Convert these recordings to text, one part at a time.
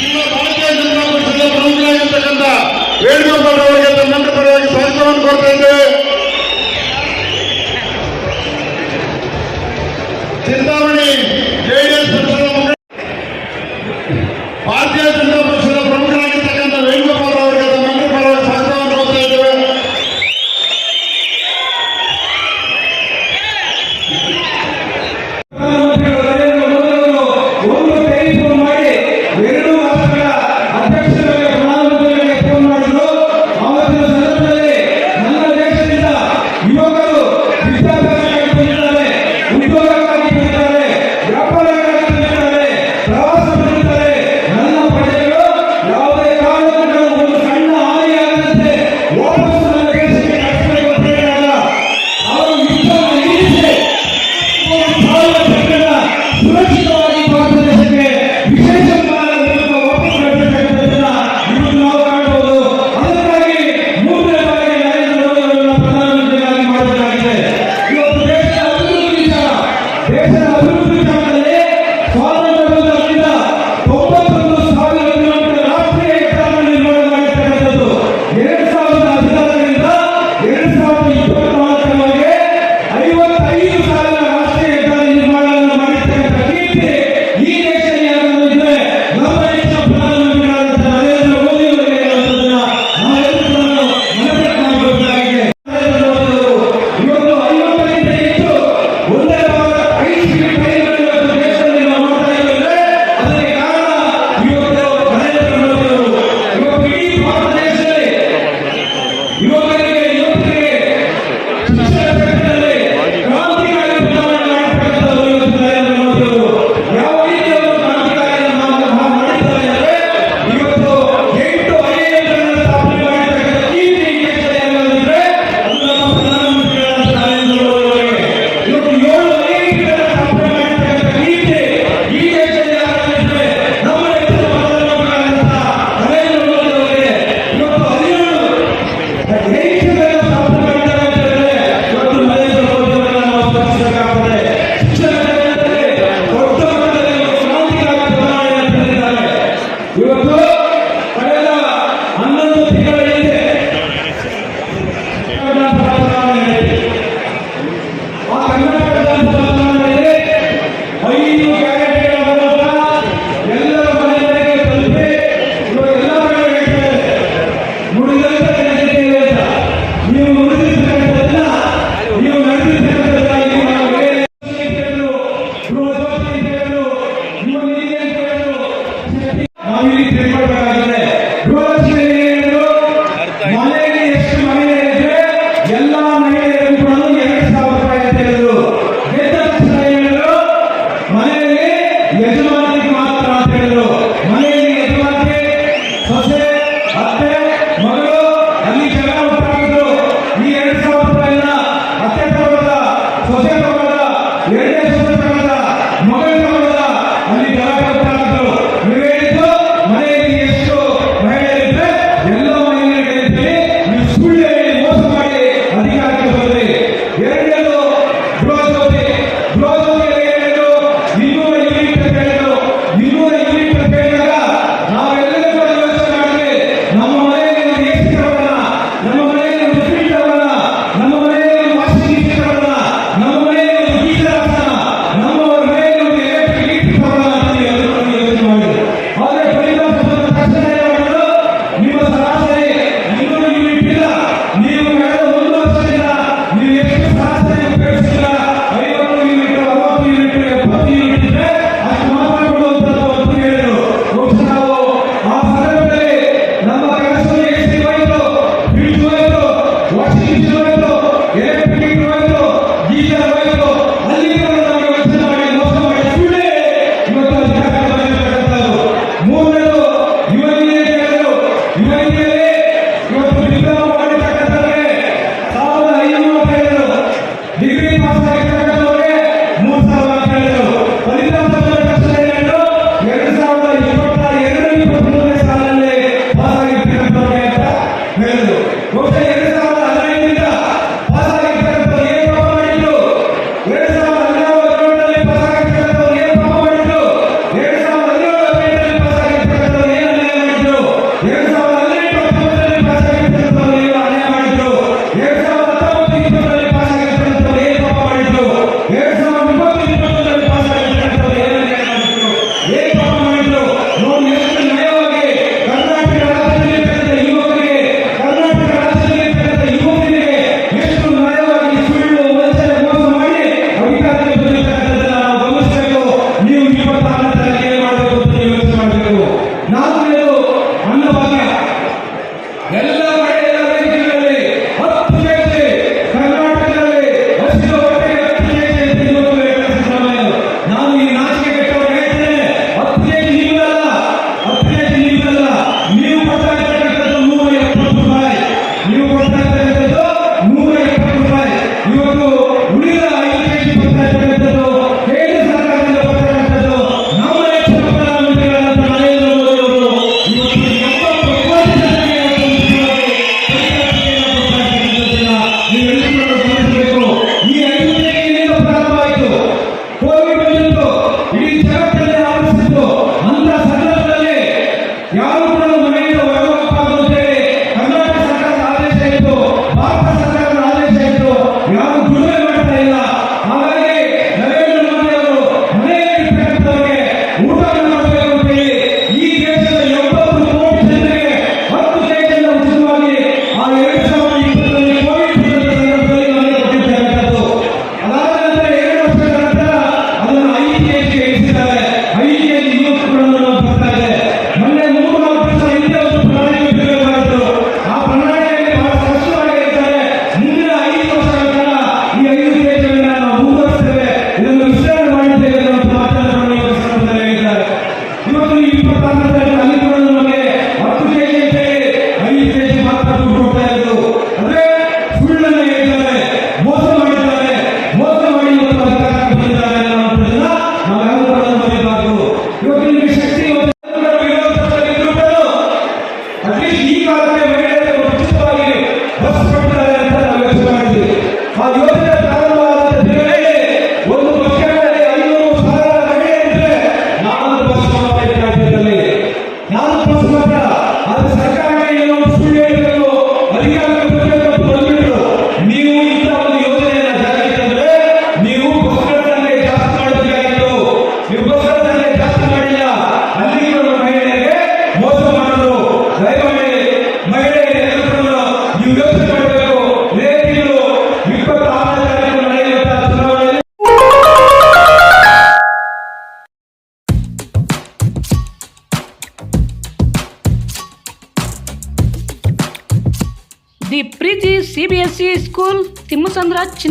ನಿಮ್ಮ ಭಾರತೀಯ ಜನತಾ ಪಕ್ಷದ ಪ್ರಮುಖರಾಗಿರ್ತಕ್ಕಂಥ ವೇಣುಗೋಪಾಲ್ ಅವರಿಗೆ ತನ್ನಂತ ಪರವಾಗಿ ಸ್ವಾಗತವನ್ನು ಕೊಡ್ತಾ ಇದ್ದೇವೆ.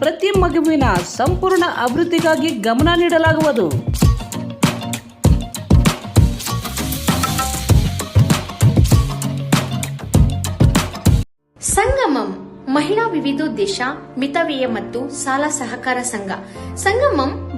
ಪ್ರತಿ ಮಗುವಿನ ಸಂಪೂರ್ಣ ಅಭಿವೃದ್ಧಿಗಾಗಿ ಗಮನ ನೀಡಲಾಗುವುದು. ಸಂಗಮಂ, ಮಹಿಳಾ ವಿವಿಧೋದ್ದೇಶ, ಮಿತವ್ಯಯ ಮತ್ತು ಸಾಲ ಸಹಕಾರ ಸಂಘ. ಸಂಗಮಂ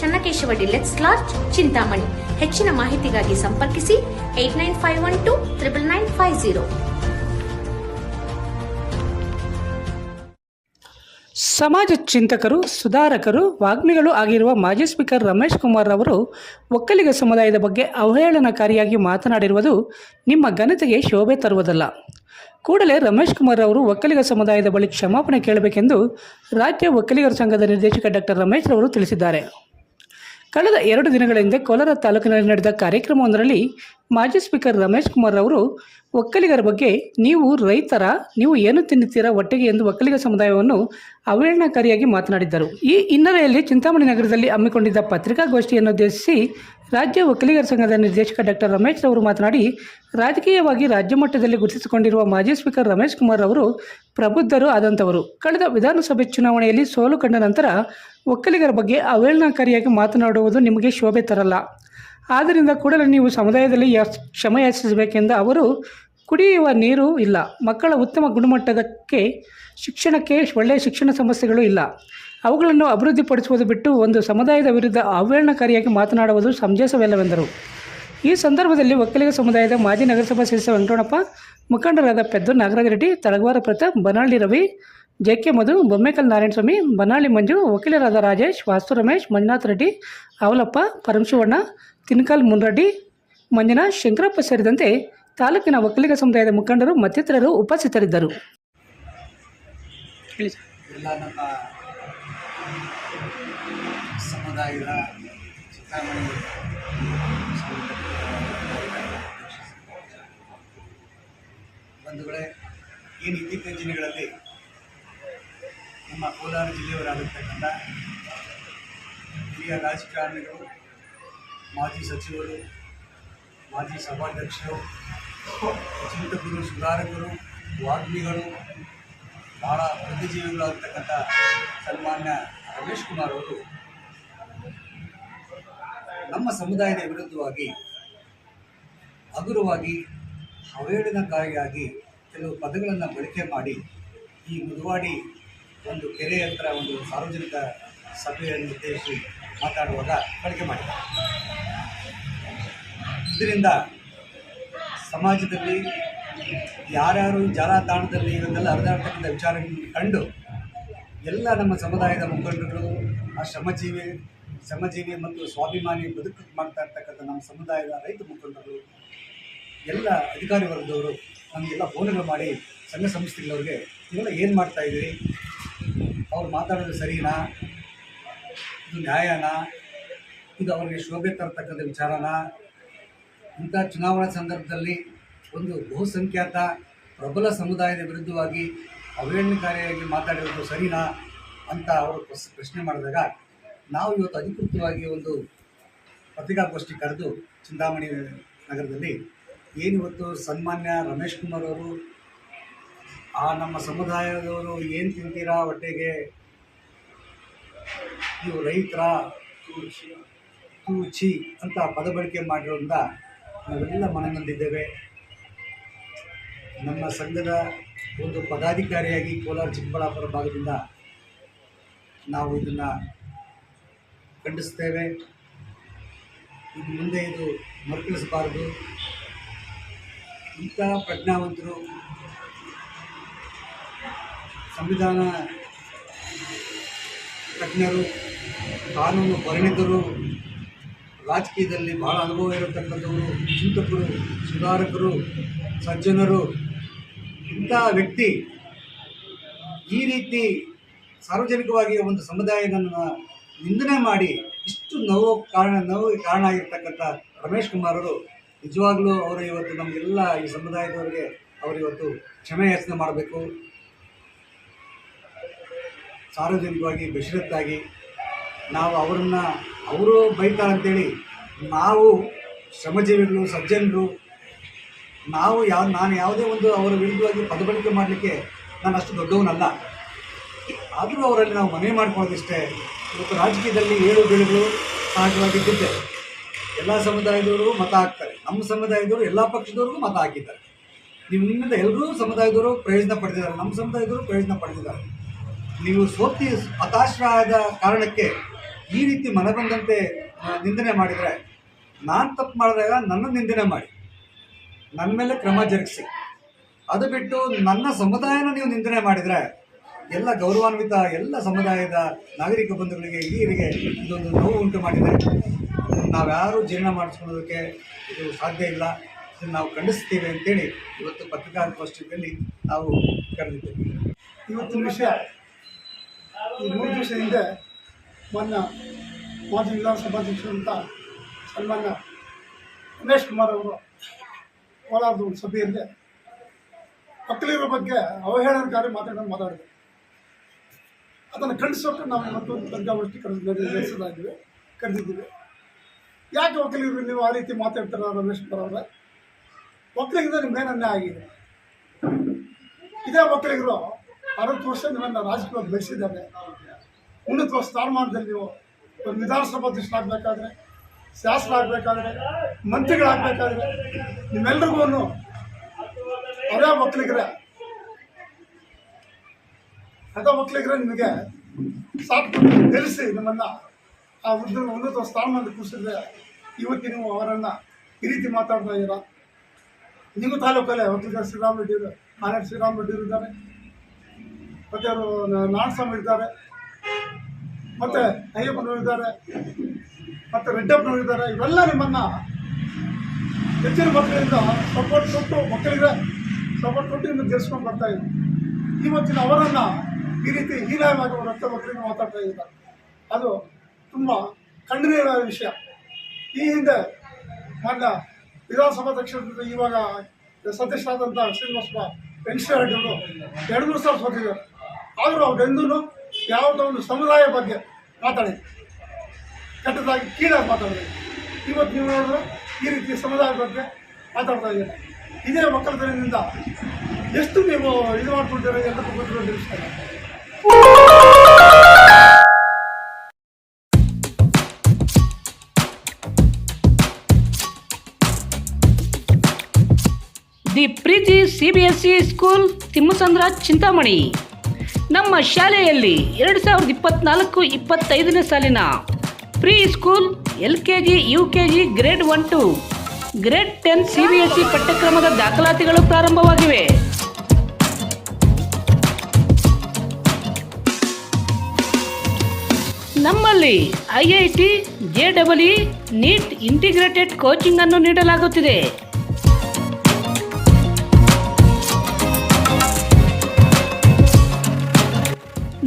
Channakeshava deluxe lodge Chintamani. ಹೆಚ್ಚಿನ ಮಾಹಿತಿಗಾಗಿ ಸಂಪರ್ಕಿಸಿ eight nine five one two triple nine five zero ಸಮಾಜ ಚಿಂತಕರು, ಸುಧಾರಕರು, ವಾಗ್ಮಿಗಳು ಆಗಿರುವ ಮಾಜಿ ಸ್ಪೀಕರ್ ರಮೇಶ್ ಕುಮಾರ್ ಅವರು ಒಕ್ಕಲಿಗ ಸಮುದಾಯದ ಬಗ್ಗೆ ಅವಹೇಳನಕಾರಿಯಾಗಿ ಮಾತನಾಡಿರುವುದು ನಿಮ್ಮ ಘನತೆಗೆ ಶೋಭೆ ತರುವುದಲ್ಲ. ಕೂಡಲೇ ರಮೇಶ್ ಕುಮಾರ್ ಅವರು ಒಕ್ಕಲಿಗ ಸಮುದಾಯದ ಬಳಿ ಕ್ಷಮಾಪಣೆ ಕೇಳಬೇಕೆಂದು ರಾಜ್ಯ ಒಕ್ಕಲಿಗರ ಸಂಘದ ನಿರ್ದೇಶಕ ಡಾಕ್ಟರ್ ರಮೇಶ್ ರವರು ತಿಳಿಸಿದ್ದಾರೆ. ಕಳೆದ ಎರಡು ದಿನಗಳ ಹಿಂದೆ ಕೋಲಾರ ತಾಲೂಕಿನಲ್ಲಿ ನಡೆದ ಕಾರ್ಯಕ್ರಮವೊಂದರಲ್ಲಿ ಮಾಜಿ ಸ್ಪೀಕರ್ ರಮೇಶ್ ಕುಮಾರ್ ಅವರು ಒಕ್ಕಲಿಗರ ಬಗ್ಗೆ ನೀವು ರೈತರ, ನೀವು ಏನು ತಿನ್ನುತ್ತೀರಾ ಒಟ್ಟಿಗೆ ಎಂದು ಒಕ್ಕಲಿಗ ಸಮುದಾಯವನ್ನು ಅವಹೇಳನಕಾರಿಯಾಗಿ ಮಾತನಾಡಿದ್ದರು. ಈ ಹಿನ್ನೆಲೆಯಲ್ಲಿ ಚಿಂತಾಮಣಿ ನಗರದಲ್ಲಿ ಹಮ್ಮಿಕೊಂಡಿದ್ದ ಪತ್ರಿಕಾಗೋಷ್ಠಿಯನ್ನು ಉದ್ದೇಶಿಸಿ ರಾಜ್ಯ ಒಕ್ಕಲಿಗರ ಸಂಘದ ನಿರ್ದೇಶಕ ಡಾಕ್ಟರ್ ರಮೇಶ್ ಅವರು ಮಾತನಾಡಿ, ರಾಜಕೀಯವಾಗಿ ರಾಜ್ಯ ಮಟ್ಟದಲ್ಲಿ ಗುರುತಿಸಿಕೊಂಡಿರುವ ಮಾಜಿ ಸ್ಪೀಕರ್ ರಮೇಶ್ ಕುಮಾರ್ ಅವರು ಪ್ರಬುದ್ಧರು ಆದಂಥವರು. ಕಳೆದ ವಿಧಾನಸಭೆ ಚುನಾವಣೆಯಲ್ಲಿ ಸೋಲು ಕಂಡ ನಂತರ ಒಕ್ಕಲಿಗರ ಬಗ್ಗೆ ಅವಹೇಳನಕಾರಿಯಾಗಿ ಮಾತನಾಡುವುದು ನಿಮಗೆ ಶೋಭೆ ತರಲ್ಲ. ಆದ್ದರಿಂದ ಕೂಡಲೇ ನೀವು ಸಮುದಾಯದಲ್ಲಿ ಯಾಚ್- ಕ್ಷಮೆ ಯಾಚಿಸಬೇಕೆಂದ ಅವರು ಕುಡಿಯುವ ನೀರು ಇಲ್ಲ. ಮಕ್ಕಳ ಉತ್ತಮ ಗುಣಮಟ್ಟದಕ್ಕೆ ಶಿಕ್ಷಣಕ್ಕೆ ಒಳ್ಳೆಯ ಶಿಕ್ಷಣ ಸಮಸ್ಯೆಗಳು ಇಲ್ಲ. ಅವುಗಳನ್ನು ಅಭಿವೃದ್ಧಿಪಡಿಸುವುದು ಬಿಟ್ಟು ಒಂದು ಸಮುದಾಯದ ವಿರುದ್ಧ ಅವಹೇಳನಕಾರಿಯಾಗಿ ಮಾತನಾಡುವುದು ಸಂಜಸವಿಲ್ಲವೆಂದರು ಈ ಸಂದರ್ಭದಲ್ಲಿ ಒಕ್ಕಲಿಗ ಸಮುದಾಯದ ಮಾಜಿ ನಗರಸಭಾ ಸದಸ್ಯ ವೆಂಕಟಣಪ್ಪ ಮುಖಂಡರಾದ ಪೆದ್ದು ನಾಗರಾಜ ರೆಡ್ಡಿ, ತಳಗವಾರ ಪ್ರತಾಪ್, ಬನಾಳ್ಳಿ ರವಿ ಜೆ ಕೆ ಮಧು ಬೊಮ್ಮೇಕಲ್ ನಾರಾಯಣ ಸ್ವಾಮಿ ಬನಾಳಿ ಮಂಜು ವಕೀಲರಾದ ರಾಜೇಶ್ ವಾಸ್ತು ರಮೇಶ್ ಮಂಜುನಾಥ್ ರೆಡ್ಡಿ ಅವಲಪ್ಪ ಪರಮಶಿವಣ್ಣ ತಿನ್ಕಲ್ ಮುನ್ರೆಡ್ಡಿ ಮಂಜುನಾಥ್ ಶಂಕರಪ್ಪ ಸೇರಿದಂತೆ ತಾಲೂಕಿನ ಒಕ್ಕಲಿಗ ಸಮುದಾಯದ ಮುಖಂಡರು ಮತ್ತಿತರರು ಉಪಸ್ಥಿತರಿದ್ದರು. ಎಲ್ಲ ನಮ್ಮ ಸಮುದಾಯದ ಚಿಂತಾಮಣಿ ಬಂಧುಗಳೇ ಈ ನೀತಿ ದಿನಗಳಲ್ಲಿ ನಮ್ಮ ಕೋಲಾರ ಜಿಲ್ಲೆಯವರಾಗಿರ್ತಕ್ಕಂಥ ಹಿರಿಯ ರಾಜಕಾರಣಿಗಳು, ಮಾಜಿ ಸಚಿವರು, ಮಾಜಿ ಸಭಾಧ್ಯಕ್ಷರು ಚಿಂತಕರು ಸುಧಾರಕರು ವಾಗ್ಮಿಗಳು, ಬಹಳ ಬುದ್ಧಿಜೀವಿಗಳಾಗಿರ್ತಕ್ಕಂಥ ಸನ್ಮಾನ್ಯ ರಮೇಶ್ ಕುಮಾರ್ ಅವರು ನಮ್ಮ ಸಮುದಾಯದ ವಿರುದ್ಧವಾಗಿ ಹಗುರವಾಗಿ ಅವೇಳನಕಾರಿಯಾಗಿ ಕೆಲವು ಪದಗಳನ್ನು ಬಳಕೆ ಮಾಡಿ ಈ ಮುದುವಾಡಿ ಒಂದು ಕೆರೆ ಹತ್ರ ಒಂದು ಸಾರ್ವಜನಿಕ ಸಭೆಯನ್ನು ಉದ್ದೇಶಿಸಿ ಮಾತಾಡುವಾಗ ಬಳಕೆ ಮಾಡಿದ್ದಾರೆ. ಇದರಿಂದ ಸಮಾಜದಲ್ಲಿ ಯಾರ್ಯಾರು ಜಾಲತಾಣದಲ್ಲಿ ಇವನ್ನೆಲ್ಲ ಹರಿದಾಡ್ತಕ್ಕಂಥ ವಿಚಾರಗಳನ್ನು ಕಂಡು ಎಲ್ಲ ನಮ್ಮ ಸಮುದಾಯದ ಮುಖಂಡರು, ಆ ಶ್ರಮಜೀವಿ ಶ್ರಮಜೀವಿ ಮತ್ತು ಸ್ವಾಭಿಮಾನಿ ಬದುಕು ಮಾಡ್ತಾ ಇರ್ತಕ್ಕಂಥ ನಮ್ಮ ಸಮುದಾಯದ ರೈತ ಮುಖಂಡರು, ಎಲ್ಲ ಅಧಿಕಾರಿ ವರ್ಗದವರು ನಮಗೆಲ್ಲ ಫೋನ್ಗಳು ಮಾಡಿ ಸಂಘ ಸಂಸ್ಥೆಗಳವ್ರಿಗೆ ಇವೆಲ್ಲ ಏನು ಮಾಡ್ತಾ ಇದ್ದೀರಿ? ಅವ್ರು ಮಾತಾಡೋದು ಸರಿನಾ? ಇದು ನ್ಯಾಯನಾ? ಇದು ಅವರಿಗೆ ಶೋಭೆ ತರತಕ್ಕಂಥ ವಿಚಾರನ? ಇಂಥ ಚುನಾವಣಾ ಸಂದರ್ಭದಲ್ಲಿ ಒಂದು ಬಹುಸಂಖ್ಯಾತ ಪ್ರಬಲ ಸಮುದಾಯದ ವಿರುದ್ಧವಾಗಿ ಅವಹೇಳನಕಾರಿಯಾಗಿ ಮಾತಾಡಿರೋದು ಸರಿನಾ ಅಂತ ಅವರು ಪ್ರಶ್ನೆ ಮಾಡಿದಾಗ ನಾವು ಇವತ್ತು ಅಧಿಕೃತವಾಗಿ ಒಂದು ಪತ್ರಿಕಾಗೋಷ್ಠಿ ಕರೆದು ಚಿಂತಾಮಣಿ ನಗರದಲ್ಲಿ ಏನಿವತ್ತು ಸನ್ಮಾನ್ಯ ರಮೇಶ್ ಕುಮಾರ್ ಅವರು ಆ ನಮ್ಮ ಸಮುದಾಯದವರು ಏನು ತಿಂತೀರಾ ಹೊಟ್ಟೆಗೆ? ನೀವು ರೈತರ, ತೂಚಿ ಅಂತ ಪದ ಬಳಕೆ ಮಾಡಿರೋದ್ರಿಂದ ನಾವೆಲ್ಲ ಮನನೊಂದಿದ್ದೇವೆ. ನಮ್ಮ ಸಂಘದ ಒಂದು ಪದಾಧಿಕಾರಿಯಾಗಿ ಕೋಲಾರ, ಚಿಕ್ಕಬಳ್ಳಾಪುರ ಭಾಗದಿಂದ ನಾವು ಇದನ್ನು ಖಂಡಿಸ್ತೇವೆ ಇದು ಮುಂದೆ ಇದು ಮರುಕಳಿಸಬಾರದು. ಇಂಥ ಪ್ರಜ್ಞಾವಂತರು ಸಂವಿಧಾನ ತಜ್ಞರು, ಕಾನೂನು ಪರಿಣಿತರು, ರಾಜಕೀಯದಲ್ಲಿ ಭಾಳ ಅನುಭವ ಇರತಕ್ಕಂಥವರು, ಚಿಂತಕರು, ಸುಧಾರಕರು, ಸಜ್ಜನರು, ಇಂಥ ವ್ಯಕ್ತಿ ಈ ರೀತಿ ಸಾರ್ವಜನಿಕವಾಗಿ ಒಂದು ಸಮುದಾಯವನ್ನು ನಿಂದನೆ ಮಾಡಿ ಇಷ್ಟು ನೋವು ಕಾರಣ ನೋವು ಕಾರಣ ಆಗಿರ್ತಕ್ಕಂಥ ರಮೇಶ್ ಕುಮಾರ್ ಅವರು ನಿಜವಾಗ್ಲೂ ಅವರು ಇವತ್ತು ನಮಗೆಲ್ಲ ಈ ಸಮುದಾಯದವರಿಗೆ ಅವರಿವತ್ತು ಕ್ಷಮೆ ಯಾಚನೆ ಮಾಡಬೇಕು. ಸಾರ್ವಜನಿಕವಾಗಿ ಬೆಷರತ್ತಾಗಿ ನಾವು ಅವರನ್ನು ಅವರು ಬೈತಾರೆ ಅಂತೇಳಿ ನಾವು ಶ್ರಮಜೀವಿಗಳು, ಸಜ್ಜನರು, ನಾವು ಯಾವ ನಾನು ಯಾವುದೇ ಒಂದು ಅವರ ವಿರುದ್ಧವಾಗಿ ಪದಬಳಕೆ ಮಾಡಲಿಕ್ಕೆ ನಾನು ಅಷ್ಟು ದೊಡ್ಡವನಲ್ಲ. ಆದರೂ ಅವರಲ್ಲಿ ನಾವು ಮನವಿ ಮಾಡ್ಕೊಳ್ಳೋದಿಷ್ಟೇ. ಇವತ್ತು ರಾಜಕೀಯದಲ್ಲಿ ಏಳು ಬೀಳುಗಳು ಸಹಜವಾಗಿದ್ದಿದ್ದೆ ಎಲ್ಲ ಸಮುದಾಯದವರು ಮತ ಹಾಕ್ತಾರೆ. ನಮ್ಮ ಸಮುದಾಯದವರು ಎಲ್ಲ ಪಕ್ಷದವ್ರಿಗೂ ಮತ ಹಾಕಿದ್ದಾರೆ. ನಿಮ್ಮಿಂದ ಎಲ್ಲರೂ ಸಮುದಾಯದವರು ಪ್ರಯೋಜನ ಪಡೆದಿದ್ದಾರೆ. ನಮ್ಮ ಸಮುದಾಯದವರು ಪ್ರಯೋಜನ ಪಡೆದಿದ್ದಾರೆ. ನೀವು ಸೋತಿ ಹತಾಶರಾದ ಕಾರಣಕ್ಕೆ ಈ ರೀತಿ ಮನಬಂದಂತೆ ನಿಂದನೆ ಮಾಡಿದರೆ, ನಾನು ತಪ್ಪು ಮಾಡಿದಾಗ ನನ್ನ ನಿಂದನೆ ಮಾಡಿ. ನನ್ನ ಮೇಲೆ ಕ್ರಮ ಜರುಗಿಸಿ. ಅದು ಬಿಟ್ಟು ನನ್ನ ಸಮುದಾಯನ ನೀವು ನಿಂದನೆ ಮಾಡಿದರೆ, ಎಲ್ಲ ಗೌರವಾನ್ವಿತ, ಎಲ್ಲ ಸಮುದಾಯದ ನಾಗರಿಕ ಬಂಧುಗಳಿಗೆ, ಹಿರಿಯರಿಗೆ ಇದೊಂದು ನೋವು ಉಂಟು ಮಾಡಿದೆ ನಾವ್ಯಾರೂ ಜೀರ್ಣ ಮಾಡಿಸ್ಕೊಳ್ಳೋದಕ್ಕೆ ಇದು ಸಾಧ್ಯ ಇಲ್ಲ. ಇದನ್ನು ನಾವು ಖಂಡಿಸ್ತೀವಿ ಅಂತೇಳಿ ಇವತ್ತು ಪತ್ರಿಕಾಗೋಷ್ಠಿಯಲ್ಲಿ ನಾವು ಕರೆದಿದ್ದೇವೆ. ಇವತ್ತು ವಿಷಯ ಈ ಮೂರು ದಿವಸ ಹಿಂದೆ ಮೊನ್ನ ಮಾಜಿ ವಿಧಾನಸಭಾಧ್ಯಕ್ಷರಂತ ಸನ್ಮಾನ್ಯ ರಮೇಶ್ ಕುಮಾರ್ ಅವರು ಕೋಲಾರದ ಒಂದು ಸಭೆಯಲ್ಲಿ ಮಕ್ಕಳಿರೋ ಬಗ್ಗೆ ಅವಹೇಳನಕಾರಿ ಮಾತಾಡೋದು ಮಾತಾಡಿದೆ ಅದನ್ನು ಖಂಡಿಸೋಕೆ ನಾವು ಮತ್ತೊಂದು ಪತ್ರಿಕಾಗೋಷ್ಠಿ ಕರೆದು ಕರೆದಿದ್ದೀವಿ. ಯಾಕೆ ಒಕ್ಕಲಿಗರು ನೀವು ಆ ರೀತಿ ಮಾತಾಡ್ತಾರ ರಮೇಶ್ ಕುಮಾರ್ ಅವರೇ? ಒಕ್ಕಲಿಗರಿಂದ ನಿಮ್ಗೆ ಆಗಿದೆ? ಇದೇ ಒಕ್ಕಲಿಗರು ಅರವತ್ತು ವರ್ಷ ನಿಮ್ಮನ್ನು ರಾಜಕೀಯವಾಗಿ ಬೆಳೆಸಿದ್ದಾರೆ ಉನ್ನತ ಸ್ಥಾನಮಾನದಲ್ಲಿ ನೀವು ಒಂದು ವಿಧಾನಸಭಾಧ್ಯಕ್ಷರಾಗಬೇಕಾದ್ರೆ ಶಾಸಕರಾಗಬೇಕಾದ್ರೆ, ಮಂತ್ರಿಗಳಾಗಬೇಕಾದ್ರೆ ನಿಮ್ಮೆಲ್ರಿಗೂ ಅದೇ ಒಕ್ಕಲಿಗರೇ ಅದೇ ಒಕ್ಕಲಿಗರೇ ನಿಮಗೆ ಸಾಥ್ ತಿಳಿಸಿ ನಿಮ್ಮನ್ನ ಆ ಉದ್ದ, ಉನ್ನತ ಸ್ಥಾನಮಾನದಲ್ಲಿ ಕೂರಿಸಿದ್ರೆ ಇವತ್ತು ನೀವು ಅವರನ್ನು ಈ ರೀತಿ ಮಾತಾಡ್ತಾ ಇದ್ದೀರಾ. ನಿಮ್ಮ ತಾಲೂಕಲ್ಲೇ ಒಕ್ಕಲಿಗರ ಶ್ರೀರಾಮ್ ರೆಡ್ಡಿ ಅವರು ಶ್ರೀರಾಮ್ ರೆಡ್ಡಿ ಇದ್ದಾರೆ. ಮತ್ತು ಅವರು ನಾರಾಯಣಸ್ವಾಮಿ ಇದ್ದಾರೆ. ಮತ್ತು ಅಯ್ಯಪ್ಪನವರು ಇದ್ದಾರೆ. ಮತ್ತು ರೆಡ್ಡಪ್ಪನವರು ಇದ್ದಾರೆ. ಇವೆಲ್ಲ ನಿಮ್ಮನ್ನು ಹೆಚ್ಚಿನ ಮಕ್ಕಳಿಂದ ಸಪೋರ್ಟ್ ಕೊಟ್ಟು ಮಕ್ಕಳಿಗೆ ಸಪೋರ್ಟ್ ಕೊಟ್ಟು ನಿಮ್ಮನ್ನು ಗೆಲ್ಸ್ಕೊಂಡು ಬರ್ತಾ ಇದ್ರು ಇವತ್ತಿನ ಅವರನ್ನು ಈ ರೀತಿ ಹೀನಾಯವಾಗಿ ರಕ್ತ ಮಕ್ಕಳಿಗೆ ಮಾತಾಡ್ತಾ ಇದ್ದಾರೆ. ಅದು ತುಂಬ ಖಂಡನೀಯ ವಿಷಯ. ಈ ಹಿಂದೆ ಮೊನ್ನೆ ವಿಧಾನಸಭಾಧ್ಯಕ್ಷರಿಂದ ಇವಾಗ ಸದಸ್ಯರಾದಂಥ ಶ್ರೀನಿವಾಸ ವೆಂಕಟೇಶ್ವರ ರೆಡ್ಡಿ ಅವರು ಎರಡು ಮೂರು ಸಾವಿರ ಸೋತಿದ್ದಾರೆ. ಆದರೂ ಅವರೆಂದೂ ಯಾವುದೋ ಒಂದು ಸಮುದಾಯ ಬಗ್ಗೆ ಮಾತಾಡಿ. ಕೆಟ್ಟದಾಗಿ ಕೀಳಾಗಿ ಮಾತಾಡಿದೆ ಇವತ್ತು ನೀವು ನೋಡಿದ್ರೆ ಈ ರೀತಿ ಸಮುದಾಯದ ಬಗ್ಗೆ ಮಾತಾಡ್ತಾ ಇದ್ದೀರಾ ಇದೇ ಒಕ್ಕಲತನದಿಂದ ಎಷ್ಟು ನೀವು ಇದು ಮಾಡ್ಕೊಳ್ತೀರ ಅಂತ ಗೊತ್ತಿರೋ ತಿಳಿಸ್ತಾರೆ the Preethi C B S C school Thimmasandra Chintamani. ನಮ್ಮ ಶಾಲೆಯಲ್ಲಿ ಎರಡು ಸಾವಿರದ ಇಪ್ಪತ್ನಾಲ್ಕು ಇಪ್ಪತ್ತೈದನೇ ಸಾಲಿನ pre school L K G, U K G, grade one two, grade ten C B S C ಪಠ್ಯಕ್ರಮದ ದಾಖಲಾತಿಗಳು ಪ್ರಾರಂಭವಾಗಿವೆ. ನಮ್ಮಲ್ಲಿ I I T, J double E, NEET integrated coaching ಅನ್ನು ನೀಡಲಾಗುತ್ತಿದೆ.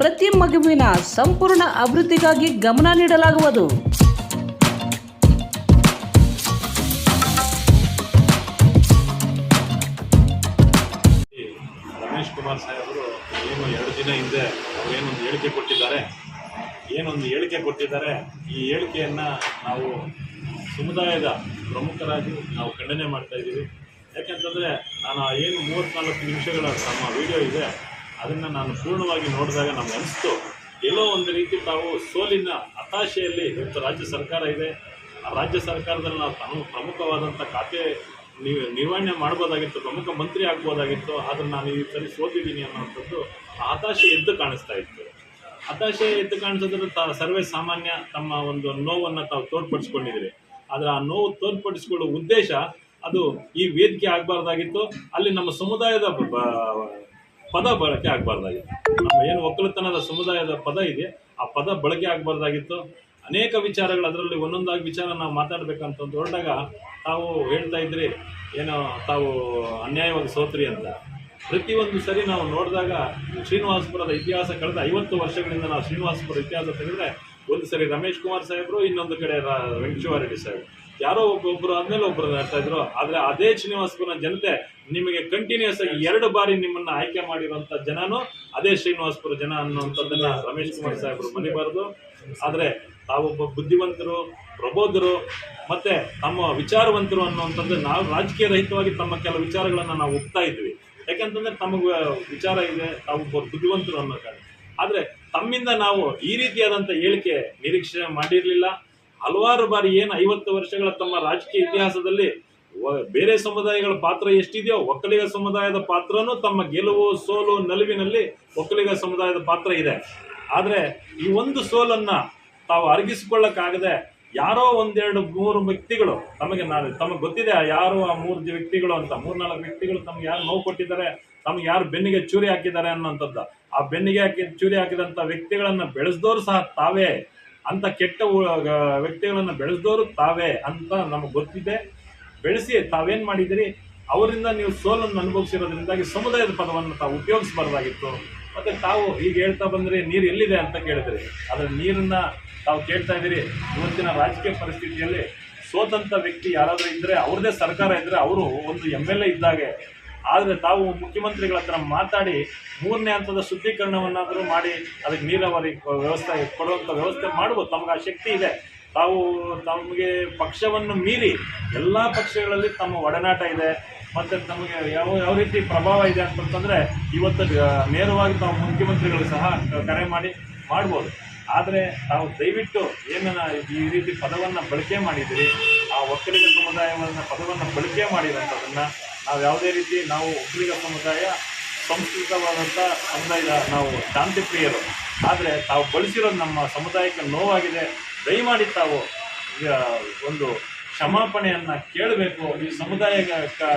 ಪ್ರತಿ ಮಗುವಿನ ಸಂಪೂರ್ಣ ಅಭಿವೃದ್ಧಿಗಾಗಿ ಗಮನ ನೀಡಲಾಗುವುದು. ರಮೇಶ್ ಕುಮಾರ್ ಸಾಹೇಬರು ಏನು ಎರಡು ದಿನ ಹಿಂದೆ ಅವರು ಏನೊಂದು ಹೇಳಿಕೆ ಕೊಟ್ಟಿದ್ದಾರೆ. ಏನೊಂದು ಹೇಳಿಕೆ ಕೊಟ್ಟಿದ್ದಾರೆ. ಈ ಹೇಳಿಕೆಯನ್ನು ನಾವು ಸಮುದಾಯದ ಪ್ರಮುಖರಾಗಿ ನಾವು ಖಂಡನೆ ಮಾಡ್ತಾ ಇದ್ದೀವಿ. ಯಾಕೆಂತಂದರೆ ನಾನು ಏನು ಮೂವತ್ತ್ನಾಲ್ಕು ನಿಮಿಷಗಳ ನಮ್ಮ ವಿಡಿಯೋ ಇದೆ. ಅದನ್ನು ನಾನು ಪೂರ್ಣವಾಗಿ ನೋಡಿದಾಗ ನಮ್ಗೆ ಅನಿಸ್ತು, ಎಲ್ಲೋ ಒಂದು ರೀತಿ ತಾವು ಸೋಲಿನ ಹತಾಶೆಯಲ್ಲಿ ಇವತ್ತು ರಾಜ್ಯ ಸರ್ಕಾರ ಇದೆ. ಆ ರಾಜ್ಯ ಸರ್ಕಾರದಲ್ಲಿ ನಾವು ತಮ್ಮ ಪ್ರಮುಖವಾದಂಥ ಖಾತೆ ನೀವು ನಿರ್ವಹಣೆ ಮಾಡ್ಬೋದಾಗಿತ್ತು, ಪ್ರಮುಖ ಮಂತ್ರಿ ಆಗ್ಬೋದಾಗಿತ್ತು. ಆದರೆ ನಾನು ಈ ಸರಿ ಸೋತಿದ್ದೀನಿ ಅನ್ನೋಂಥದ್ದು ಹತಾಶೆ ಎದ್ದು ಕಾಣಿಸ್ತಾ ಇತ್ತು. ಹತಾಶೆ ಎದ್ದು ಕಾಣಿಸಿದ್ರೆ ತ, ಸರ್ವೇ ಸಾಮಾನ್ಯ ತಮ್ಮ ಒಂದು ನೋವನ್ನು ತಾವು ತೋರ್ಪಡಿಸ್ಕೊಂಡಿದ್ದೀರಿ ಆದರೆ ಆ ನೋವು ತೋರ್ಪಡಿಸ್ಕೊಳ್ಳೋ ಉದ್ದೇಶ ಅದು ಈ ವೇದಿಕೆ ಆಗಬಾರ್ದಾಗಿತ್ತು. ಅಲ್ಲಿ ನಮ್ಮ ಸಮುದಾಯದ ಪದ ಬಳಕೆ ಆಗಬಾರ್ದಾಗಿತ್ತು. ನಮ್ಮ ಏನು ಒಕ್ಕಲುತನದ ಸಮುದಾಯದ ಪದ ಇದೆ, ಆ ಪದ ಬಳಕೆ ಆಗಬಾರ್ದಾಗಿತ್ತು. ಅನೇಕ ವಿಚಾರಗಳು ಅದರಲ್ಲಿ ಒಂದೊಂದಾಗಿ ವಿಚಾರ ನಾವು ಮಾತಾಡಬೇಕಂತ ಹೊರಟಾಗ ತಾವು ಹೇಳ್ತಾ ಇದ್ರಿ, ಏನೋ ತಾವು ಅನ್ಯಾಯವಾಗಿ ಸೋತ್ರಿ ಅಂತ. ಪ್ರತಿಯೊಂದು ಸರಿ ನಾವು ನೋಡಿದಾಗ ಶ್ರೀನಿವಾಸಪುರದ ಇತಿಹಾಸ ಕಳೆದ ಐವತ್ತು ವರ್ಷಗಳಿಂದ ನಾವು ಶ್ರೀನಿವಾಸಪುರ ಇತಿಹಾಸ ತೆಗೆದ್ರೆ ಒಂದು ಸರಿ ರಮೇಶ್ ಕುಮಾರ್ ಸಾಹೇಬರು, ಇನ್ನೊಂದು ಕಡೆ ವೆಂಕಟೇಶ್ವರ ರೆಡ್ಡಿ ಸಾಹೇಬ್ ಯಾರೋ ಒಬ್ಬೊಬ್ರು ಆದಮೇಲೆ ಒಬ್ಬರು ಹೇಳ್ತಾ ಇದ್ರು. ಆದರೆ ಅದೇ ಶ್ರೀನಿವಾಸಪುರ ಜನತೆ ನಿಮಗೆ ಕಂಟಿನ್ಯೂಸ್ ಆಗಿ ಎರಡು ಬಾರಿ ನಿಮ್ಮನ್ನ ಆಯ್ಕೆ ಮಾಡಿರುವಂತ ಜನನು ಅದೇ ಶ್ರೀನಿವಾಸಪುರ ಜನ ಅನ್ನುವಂಥದ್ದನ್ನ ರಮೇಶ್ ಕುಮಾರ್ ಸಾಹೇಬರು ಮರಿಬಾರದು. ಆದ್ರೆ ತಾವೊಬ್ಬ ಬುದ್ಧಿವಂತರು, ಪ್ರಬೋಧರು, ಮತ್ತೆ ತಮ್ಮ ವಿಚಾರವಂತರು ಅನ್ನುವಂಥದ್ದು ನಾವು ರಾಜಕೀಯ ರಹಿತವಾಗಿ ತಮ್ಮ ಕೆಲವು ವಿಚಾರಗಳನ್ನ ನಾವು ಒಪ್ತಾ ಇದ್ವಿ. ಯಾಕಂತಂದ್ರೆ ತಮಗೆ ವಿಚಾರ ಇದೆ, ತಾವೊಬ್ಬ ಬುದ್ಧಿವಂತರು ಅನ್ನೋ ಕಾರಣ. ಆದ್ರೆ ತಮ್ಮಿಂದ ನಾವು ಈ ರೀತಿಯಾದಂಥ ಹೇಳಿಕೆ ನಿರೀಕ್ಷೆ ಮಾಡಿರಲಿಲ್ಲ. ಹಲವಾರು ಬಾರಿ ಏನು ಐವತ್ತು ವರ್ಷಗಳ ತಮ್ಮ ರಾಜಕೀಯ ಇತಿಹಾಸದಲ್ಲಿ ಬೇರೆ ಸಮುದಾಯಗಳ ಪಾತ್ರ ಎಷ್ಟಿದೆಯೋ, ಒಕ್ಕಲಿಗ ಸಮುದಾಯದ ಪಾತ್ರನೂ ತಮ್ಮ ಗೆಲುವು, ಸೋಲು ನಲುವಿನಲ್ಲಿ ಒಕ್ಕಲಿಗ ಸಮುದಾಯದ ಪಾತ್ರ ಇದೆ. ಆದರೆ ಈ ಒಂದು ಸೋಲನ್ನ ತಾವು ಅರಗಿಸಿಕೊಳ್ಳಕ್ಕಾಗದೆ ಯಾರೋ ಒಂದೆರಡು ಮೂರು ವ್ಯಕ್ತಿಗಳು, ತಮಗೆ ನಾನು, ತಮಗೆ ಗೊತ್ತಿದೆ ಯಾರು ಆ ಮೂರು ವ್ಯಕ್ತಿಗಳು ಅಂತ, ಮೂರ್ನಾಲ್ಕು ವ್ಯಕ್ತಿಗಳು ತಮ್ಗೆ ಯಾರು ನೋವು ಕೊಟ್ಟಿದ್ದಾರೆ, ತಮ್ಗೆ ಯಾರು ಬೆನ್ನಿಗೆ ಚೂರಿ ಹಾಕಿದ್ದಾರೆ ಅನ್ನೋಂಥದ್ದು ಆ ಬೆನ್ನಿಗೆ ಹಾಕಿ, ಚೂರಿ ಹಾಕಿದಂಥ ವ್ಯಕ್ತಿಗಳನ್ನು ಬೆಳೆಸಿದವರು ಸಹ ತಾವೇ ಅಂತ ಕೆಟ್ಟ ವ್ಯಕ್ತಿಗಳನ್ನ ಬೆಳೆಸಿದವರು ತಾವೇ ಅಂತ ನಮಗೆ ಗೊತ್ತಿದೆ. ಬೆಳೆಸಿ ತಾವೇನು ಮಾಡಿದಿರಿ ಅವರಿಂದ ನೀವು ಸೋಲನ್ನು ಅನುಭವಿಸಿರೋದ್ರಿಂದಾಗಿ ಸಮುದಾಯದ ಪದವನ್ನು ತಾವು ಉಪಯೋಗಿಸಬಾರ್ದಾಗಿತ್ತು. ಮತ್ತೆ ತಾವು ಈಗ ಹೇಳ್ತಾ ಬಂದ್ರೆ ನೀರು ಎಲ್ಲಿದೆ ಅಂತ ಕೇಳಿದ್ರಿ. ಅದರ ನೀರನ್ನ ತಾವು ಕೇಳ್ತಾ ಇದ್ದೀರಿ. ಇವತ್ತಿನ ರಾಜಕೀಯ ಪರಿಸ್ಥಿತಿಯಲ್ಲಿ ಸೋತಂಥ ವ್ಯಕ್ತಿ ಯಾರಾದರೂ ಇದ್ದರೆ ಅವ್ರದ್ದೇ ಸರ್ಕಾರ ಇದ್ದರೆ ಅವರು ಒಂದು ಎಂ ಎಲ್ ಎ ಇದ್ದಾಗೆ. ಆದರೆ ತಾವು ಮುಖ್ಯಮಂತ್ರಿಗಳ ಹತ್ರ ಮಾತಾಡಿ ಮೂರನೇ ಹಂತದ ಶುದ್ಧೀಕರಣವನ್ನಾದರೂ ಮಾಡಿ ಅದಕ್ಕೆ ನೀರಾವರಿ ವ್ಯವಸ್ಥೆ ಕೊಡುವಂಥ ವ್ಯವಸ್ಥೆ ಮಾಡ್ಬೋದು. ತಮ್ಗೆ ಆ ಶಕ್ತಿ ಇದೆ. ತಾವು ತಮಗೆ ಪಕ್ಷವನ್ನು ಮೀರಿ ಎಲ್ಲ ಪಕ್ಷಗಳಲ್ಲಿ ತಮ್ಮ ಒಡನಾಟ ಇದೆ, ಮತ್ತು ತಮಗೆ ಯಾವ ಯಾವ ರೀತಿ ಪ್ರಭಾವ ಇದೆ ಅಂತಂತಂದ್ರೆ ಇವತ್ತು ನೇರವಾಗಿ ತಾವು ಮುಖ್ಯಮಂತ್ರಿಗಳು ಸಹ ಕರೆ ಮಾಡಿ ಮಾಡ್ಬೋದು. ಆದರೆ ತಾವು ದಯವಿಟ್ಟು ಏನನ್ನ ಈ ರೀತಿ ಪದವನ್ನು ಬಳಕೆ ಮಾಡಿದ್ದೀರಿ, ಆ ಒಕ್ಕಲಿಗ ಸಮುದಾಯವನ್ನು ಪದವನ್ನು ಬಳಕೆ ಮಾಡಿರೋಂಥದ್ದನ್ನು ನಾವು ಯಾವುದೇ ರೀತಿ ನಾವು ಒಕ್ಕಲಿಗ ಸಮುದಾಯ ಸಂಸ್ಕೃತವಾದಂಥ ಸಮುದಾಯದ ನಾವು ಶಾಂತಿಪ್ರಿಯರು. ಆದರೆ ತಾವು ಬಳಸಿರೋದು ನಮ್ಮ ಸಮುದಾಯಕ್ಕೆ ನೋವಾಗಿದೆ ದಯಮಾಡಿ ತಾವು ಒಂದು ಕ್ಷಮಾಪಣೆಯನ್ನು ಕೇಳಬೇಕು, ಈ ಸಮುದಾಯಕ್ಕೆ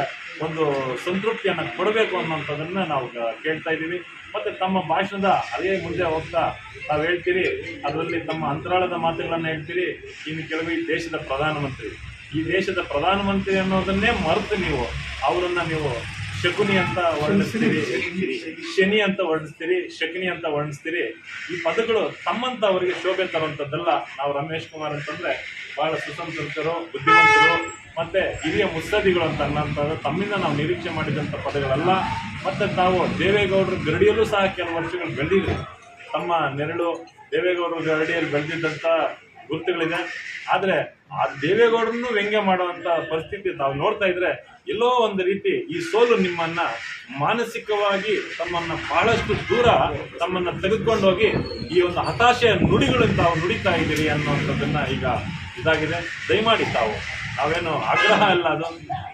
ಒಂದು ಸಂತೃಪ್ತಿಯನ್ನು ಕೊಡಬೇಕು ಅನ್ನೋಂಥದ್ದನ್ನು ನಾವು ಕೇಳ್ತಾ ಇದ್ದೀವಿ. ಮತ್ತೆ ತಮ್ಮ ಭಾಷಣದ ಅದೇ ಮುಂದೆ ಹೋಗ್ತಾ ತಾವು ಹೇಳ್ತೀರಿ, ಅದರಲ್ಲಿ ತಮ್ಮ ಅಂತರಾಳದ ಮಾತುಗಳನ್ನು ಹೇಳ್ತೀರಿ. ಇನ್ನು ಕೆಲವು ಈ ದೇಶದ ಪ್ರಧಾನಮಂತ್ರಿ. ಈ ದೇಶದ ಪ್ರಧಾನಮಂತ್ರಿ ಅನ್ನೋದನ್ನೇ ಮರೆತು ನೀವು, ಅವರನ್ನು ನೀವು ಶಕುನಿ ಅಂತ ವರ್ಣಿಸ್ತೀರಿ ಶನಿ ಅಂತ ವರ್ಣಿಸ್ತೀರಿ, ಶಕುನಿ ಅಂತ ವರ್ಣಿಸ್ತೀರಿ. ಈ ಪದಗಳು ತಮ್ಮಂತ ಅವರಿಗೆ ಶೋಭೆ ತರುವಂಥದ್ದಲ್ಲ ನಾವು ರಮೇಶ್ ಕುಮಾರ್ ಅಂತಂದ್ರೆ ಬಹಳ ಸುಸಂಸ್ಕೃತರು, ಬುದ್ಧಿವಂತರು, ಮತ್ತೆ ಹಿರಿಯ ಮುಸ್ತದಿಗಳು ಅಂತ ಅನ್ನೋಂಥದ್ದು ತಮ್ಮಿಂದ ನಾವು ನಿರೀಕ್ಷೆ ಮಾಡಿದಂಥ ಪದಗಳಲ್ಲ. ಮತ್ತೆ ತಾವು ದೇವೇಗೌಡರು ಗರಡಿಯಲ್ಲೂ ಸಹ ಕೆಲವು ವರ್ಷಗಳು ಬೆಳೆದಿದ್ರು ತಮ್ಮ ನೆರಳು ದೇವೇಗೌಡರು ಗರಡಿಯಲ್ಲಿ ಬೆಳೆದಿದ್ದಂಥ ಗುರುತುಗಳಿದೆ. ಆದರೆ ಆ ದೇವೇಗೌಡರನ್ನು ವ್ಯಂಗ್ಯ ಮಾಡುವಂಥ ಪರಿಸ್ಥಿತಿ ತಾವು ನೋಡ್ತಾ ಇದ್ರೆ ಎಲ್ಲೋ ಒಂದು ರೀತಿ ಈ ಸೋಲು ನಿಮ್ಮನ್ನ ಮಾನಸಿಕವಾಗಿ ತಮ್ಮನ್ನ ಬಹಳಷ್ಟು ದೂರ ತಮ್ಮನ್ನ ತೆಗೆದುಕೊಂಡೋಗಿ ಈ ಒಂದು ಹತಾಶೆಯ ನುಡಿಗಳನ್ನು ತಾವು ನುಡಿತಾ ಇದ್ದೀರಿ ಅನ್ನುವಂಥದ್ದನ್ನ ಈಗ ಇದಾಗಿದೆ. ದಯಮಾಡಿ ತಾವು, ನಾವೇನು ಆಗ್ರಹ ಅಲ್ಲ ಅದು.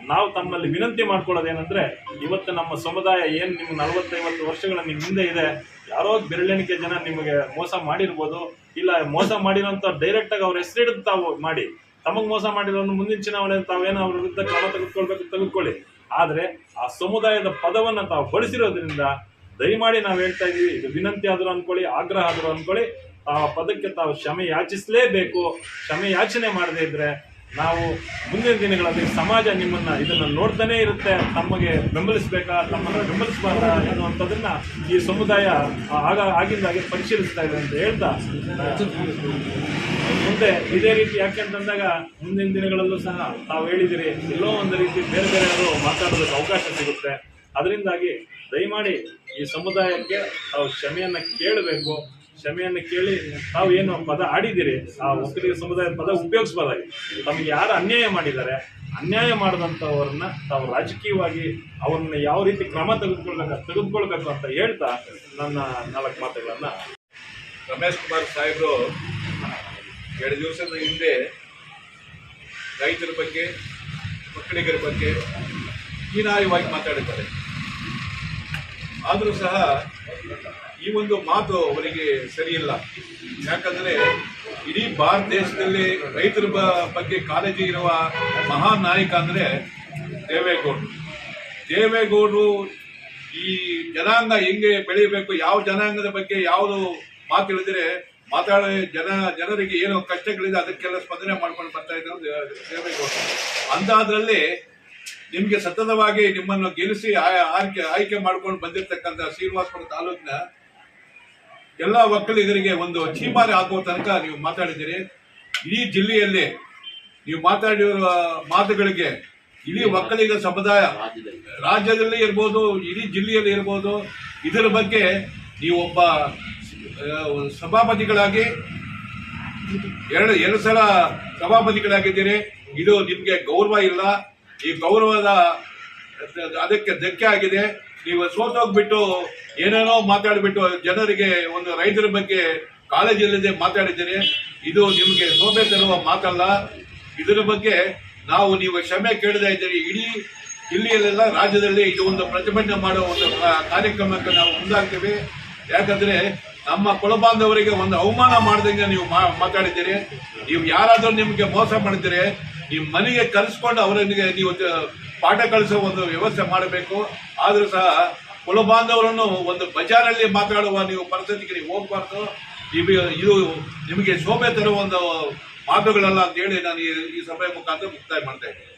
ನಾವು ತಮ್ಮಲ್ಲಿ ವಿನಂತಿ ಮಾಡ್ಕೊಳ್ಳೋದೇನೆಂದ್ರೆ, ಇವತ್ತು ನಮ್ಮ ಸಮುದಾಯ ಏನು ನಿಮ್ಗೆ ನಲವತ್ತೈವತ್ತು ವರ್ಷಗಳ ನಿಮ್ಮ ಹಿಂದೆ ಇದೆ, ಯಾರೋ ಬೆರಳೆಣಿಕೆ ಜನ ನಿಮಗೆ ಮೋಸ ಮಾಡಿರ್ಬೋದು, ಇಲ್ಲ ಮೋಸ ಮಾಡಿರೋಂಥ ಡೈರೆಕ್ಟಾಗಿ ಅವ್ರ ಹೆಸರಿಡಿದು ತಾವು ಮಾಡಿ. ತಮಗೆ ಮೋಸ ಮಾಡಿರೋನು ಮುಂದಿನ ಚುನಾವಣೆ ತಾವೇನೋ ಅವ್ರ ವಿರುದ್ಧ ಕ್ರಮ ತೆಗೆದುಕೊಳ್ಬೇಕು ತೆಗೆದುಕೊಳ್ಳಿ. ಆದರೆ ಆ ಸಮುದಾಯದ ಪದವನ್ನು ತಾವು ಬಳಸಿರೋದ್ರಿಂದ ದಯಮಾಡಿ ನಾವು ಹೇಳ್ತಾ ಇದೀವಿ ಇದು ವಿನಂತಿ ಆದರೂ ಅನ್ಕೊಳ್ಳಿ, ಆಗ್ರಹ ಆದರೂ ಅನ್ಕೊಳ್ಳಿ. ಆ ಪದಕ್ಕೆ ತಾವು ಕ್ಷಮೆ ಯಾಚಿಸಲೇಬೇಕು. ಕ್ಷಮೆ ಯಾಚನೆ ಮಾಡದೇ ಇದ್ರೆ ನಾವು ಮುಂದಿನ ದಿನಗಳಲ್ಲಿ ಸಮಾಜ ನಿಮ್ಮನ್ನ ಇದನ್ನ ನೋಡ್ತಾನೆ ಇರುತ್ತೆ. ತಮಗೆ ಬೆಂಬಲಿಸಬೇಕಾ, ತಮ್ಮನ್ನ ಬೆಂಬಲಿಸಬಾರ್ದಾ ಎನ್ನುವಂಥದ್ದನ್ನ ಈ ಸಮುದಾಯ ಆಗ ಆಗಿಂದಾಗೆ ಪರಿಶೀಲಿಸ್ತಾ ಇದೆ ಅಂತ ಹೇಳ್ತಾ ಮುಂದೆ ಇದೇ ರೀತಿ ಯಾಕೆ ಅಂತಂದಾಗ ಮುಂದಿನ ದಿನಗಳಲ್ಲೂ ಸಹ ತಾವು ಹೇಳಿದಿರಿ, ಎಲ್ಲೋ ಒಂದು ರೀತಿ ಬೇರೆ ಬೇರೆ ಬೇರೆಯವರು ಮಾತಾಡೋದಕ್ಕೆ ಅವಕಾಶ ಸಿಗುತ್ತೆ. ಅದರಿಂದಾಗಿ ದಯಮಾಡಿ ಈ ಸಮುದಾಯಕ್ಕೆ ತಾವು ಕ್ಷಮೆಯನ್ನು ಕೇಳಬೇಕು. ಕ್ಷಮೆಯನ್ನು ಕೇಳಿ ತಾವು ಏನು ಪದ ಆಡಿದಿರಿ, ಆ ಒಕ್ಕಲಿಗ ಸಮುದಾಯದ ಪದ ಉಪಯೋಗಿಸ್ಬೋದಾಗಿ ತಮಗೆ ಯಾರು ಅನ್ಯಾಯ ಮಾಡಿದ್ದಾರೆ, ಅನ್ಯಾಯ ಮಾಡಿದಂಥವ್ರನ್ನ ತಾವು ರಾಜಕೀಯವಾಗಿ ಅವ್ರನ್ನ ಯಾವ ರೀತಿ ಕ್ರಮ ತೆಗೆದುಕೊಳ್ಬೇಕು ತೆಗೆದುಕೊಳ್ಬೇಕು ಅಂತ ಹೇಳ್ತಾ ನನ್ನ ನಾಲ್ಕು ಮಾತುಗಳನ್ನು. ರಮೇಶ್ ಕುಮಾರ್ ಸಾಹೇಬರು ಎರಡು ದಿವಸದ ಹಿಂದೆ ರೈತರ ಬಗ್ಗೆ, ಮಕ್ಕಳಿಗರ ಬಗ್ಗೆ ಹೀನಾಯವಾಗಿ ಮಾತಾಡಿದ್ದಾರೆ. ಆದರೂ ಸಹ ಈ ಒಂದು ಮಾತು ಅವರಿಗೆ ಸರಿಯಿಲ್ಲ. ಯಾಕಂದರೆ ಇಡೀ ಭಾರತ ದೇಶದಲ್ಲಿ ರೈತರ ಬಗ್ಗೆ ಕಾಳಜಿ ಇರುವ ಮಹಾನ್ ನಾಯಕ ಅಂದರೆ ದೇವೇಗೌಡರು. ದೇವೇಗೌಡರು ಈ ಜನಾಂಗ ಹೆಂಗೆ ಬೆಳೆಯಬೇಕು, ಯಾವ ಜನಾಂಗದ ಬಗ್ಗೆ ಯಾವುದು ಮಾತು ಹೇಳಿದ್ರೆ ಮಾತಾಡ ಜನ ಜನರಿಗೆ ಏನು ಕಷ್ಟಗಳಿದೆ ಅದಕ್ಕೆಲ್ಲ ಸ್ಪಂದನೆ ಮಾಡ್ಕೊಂಡು ಬರ್ತಾ ಇದ್ದಾರೆ ದೇ- ದೇವೇಗೌಡರು ಅಂಥದ್ರಲ್ಲಿ ನಿಮಗೆ ಸತತವಾಗಿ ನಿಮ್ಮನ್ನು ಗೆಲ್ಲಿಸಿ ಆಯ್ಕೆ ಆಯ್ಕೆ ಮಾಡ್ಕೊಂಡು ಬಂದಿರತಕ್ಕಂತ ಶ್ರೀನಿವಾಸಪುರ ತಾಲೂಕಿನ ಎಲ್ಲ ಒಕ್ಕಲಿಗರಿಗೆ ಒಂದು ಚೀಮಾರಿ ಆಗುವ ತನಕ ನೀವು ಮಾತಾಡಿದ್ದೀರಿ. ಇಡೀ ಜಿಲ್ಲೆಯಲ್ಲಿ ನೀವು ಮಾತಾಡಿರುವ ಮಾತುಗಳಿಗೆ ಇಡೀ ಒಕ್ಕಲಿಗ ಸಮುದಾಯ ರಾಜ್ಯದಲ್ಲಿ ಇರ್ಬೋದು ಇಡೀ ಜಿಲ್ಲೆಯಲ್ಲಿ ಇರ್ಬೋದು ಇದರ ಬಗ್ಗೆ ನೀವು ಒಬ್ಬ ಆ, ಸಭಾಪತಿಗಳಾಗಿ ಎರಡು ಎರಡು ಸಲ ಸಭಾಪತಿಗಳಾಗಿದ್ದೀರಿ ಇದು ನಿಮಗೆ ಗೌರವ ಇಲ್ಲ. ಈ ಗೌರವದ ಅದಕ್ಕೆ ಧಕ್ಕೆ ಆಗಿದೆ. ನೀವು ಸೋತೋಗ್ಬಿಟ್ಟು ಏನೇನೋ ಮಾತಾಡಿಬಿಟ್ಟು ಜನರಿಗೆ ಒಂದು ರೈತರ ಬಗ್ಗೆ ಕಾಳಜಿ ಇಲ್ಲದೆ ಮಾತಾಡಿದ್ದೀರಿ ಇದು ನಿಮಗೆ ಶೋಭೆ ತರುವ ಮಾತಲ್ಲ. ಇದರ ಬಗ್ಗೆ ನಾವು ನೀವು ಕ್ಷಮೆ ಕೇಳದೇ ಇದ್ದೀರಿ. ಇಡೀ ಇಲ್ಲಿಯಲ್ಲೆಲ್ಲ ರಾಜ್ಯದಲ್ಲಿ ಇದು ಒಂದು ಪ್ರತಿಭಟನೆ ಮಾಡುವ ಒಂದು ಕಾರ್ಯಕ್ರಮಕ್ಕೆ ನಾವು ಮುಂದಾಗ್ತೇವೆ. ಯಾಕಂದ್ರೆ ನಮ್ಮ ಕುಲಬಾಂಧವರಿಗೆ ಒಂದು ಅವಮಾನ ಮಾಡ್ದಂಗೆ ನೀವು ಮಾತಾಡಿದ್ದೀರಿ. ನೀವು ಯಾರಾದರೂ ನಿಮಗೆ ಮೋಸ ಮಾಡಿದ್ದೀರಿ ನಿಮ್ಮ ಮನೆಗೆ ಕಲಿಸ್ಕೊಂಡು ಅವರಿಗೆ ನೀವು ಪಾಠ ಕಳಿಸೋ ಒಂದು ವ್ಯವಸ್ಥೆ ಮಾಡಬೇಕು. ಆದರೂ ಸಹ ಕುಲಬಾಂಧವರನ್ನು ಒಂದು ಬಜಾರಲ್ಲಿ ಮಾತಾಡುವ ನೀವು ಪರಿಸ್ಥಿತಿಗೆ ನೀವು ಹೋಗಬಾರ್ದು. ನಿಮಗೆ, ಇದು ನಿಮಗೆ ಶೋಭೆ ತರುವ ಒಂದು ಮಾತುಗಳಲ್ಲ ಅಂತ ಹೇಳಿ ನಾನು ಈ- ಈ ಸಭೆ ಮುಖಾಂತರ ಮುಕ್ತಾಯ ಮಾಡ್ತಾ ಇದ್ದೀನಿ.